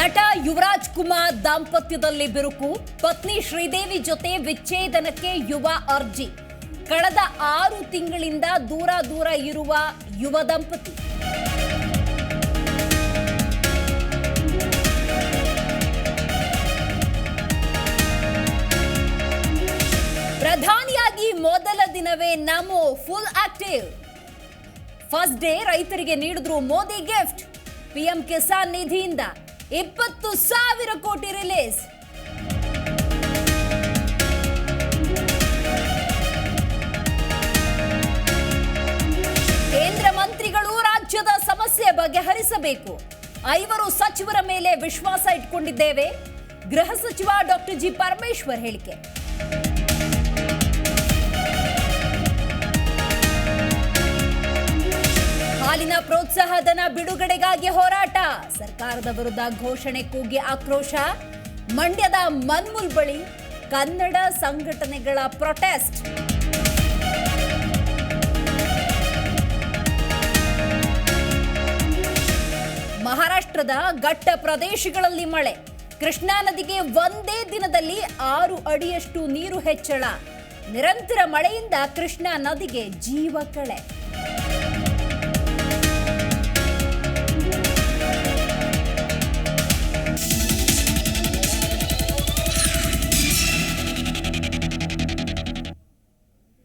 ನಟ ಯುವರಾಜ್ ಕುಮಾರ್ ದಾಂಪತ್ಯದಲ್ಲಿ ಬಿರುಕು, ಪತ್ನಿ ಶ್ರೀದೇವಿ ಜೊತೆ ವಿಚ್ಛೇದನಕ್ಕೆ ಯುವ ಅರ್ಜಿ. ಕಳೆದ ಆರು ತಿಂಗಳಿಂದ ದೂರ ದೂರ ಇರುವ ಯುವ ದಂಪತಿ. ಪ್ರಧಾನಿಯಾಗಿ ಮೊದಲ ದಿನವೇ ನಮೋ ಫುಲ್ ಆಕ್ಟಿವ್. ಫಸ್ಟ್ ಡೇ ರೈತರಿಗೆ ನೀಡಿದ್ರು ಮೋದಿ ಗಿಫ್ಟ್. ಪಿಎಂ ಕಿಸಾನ್ ನಿಧಿಯಿಂದ ಇಪ್ಪತ್ತು ಸಾವಿರ ಕೋಟಿ ರಿಲೀಸ್ ಕೇಂದ್ರ ಮಂತ್ರಿಗಳು ರಾಜ್ಯದ ಸಮಸ್ಯೆ ಬಗೆಹರಿಸಬೇಕು. ಐವರು ಸಚಿವರ ಮೇಲೆ ವಿಶ್ವಾಸ ಇಟ್ಕೊಂಡಿದ್ದೇವೆ. ಗೃಹ ಸಚಿವ ಡಾಕ್ಟರ್ ಜಿ ಪರಮೇಶ್ವರ್ ಹೇಳಿಕೆ. ಹಾಲಿನ ಪ್ರೋತ್ಸಾಹಧನ ಬಿಡುಗಡೆಗಾಗಿ ಹೋರಾಟ. ಸರ್ಕಾರದ ವಿರುದ್ಧ ಘೋಷಣೆ ಕೂಗಿ ಆಕ್ರೋಶ. ಮಂಡ್ಯದ ಮನ್ಮುಲ್ ಬಳಿ ಕನ್ನಡ ಸಂಘಟನೆಗಳ ಪ್ರೊಟೆಸ್ಟ್. ಮಹಾರಾಷ್ಟ್ರದ ಘಟ್ಟ ಪ್ರದೇಶಗಳಲ್ಲಿ ಮಳೆ. ಕೃಷ್ಣಾ ನದಿಗೆ ಒಂದೇ ದಿನದಲ್ಲಿ ಆರು ಅಡಿಯಷ್ಟು ನೀರು ಹೆಚ್ಚಳ. ನಿರಂತರ ಮಳೆಯಿಂದ ಕೃಷ್ಣಾ ನದಿಗೆ ಜೀವ ಕಳೆ.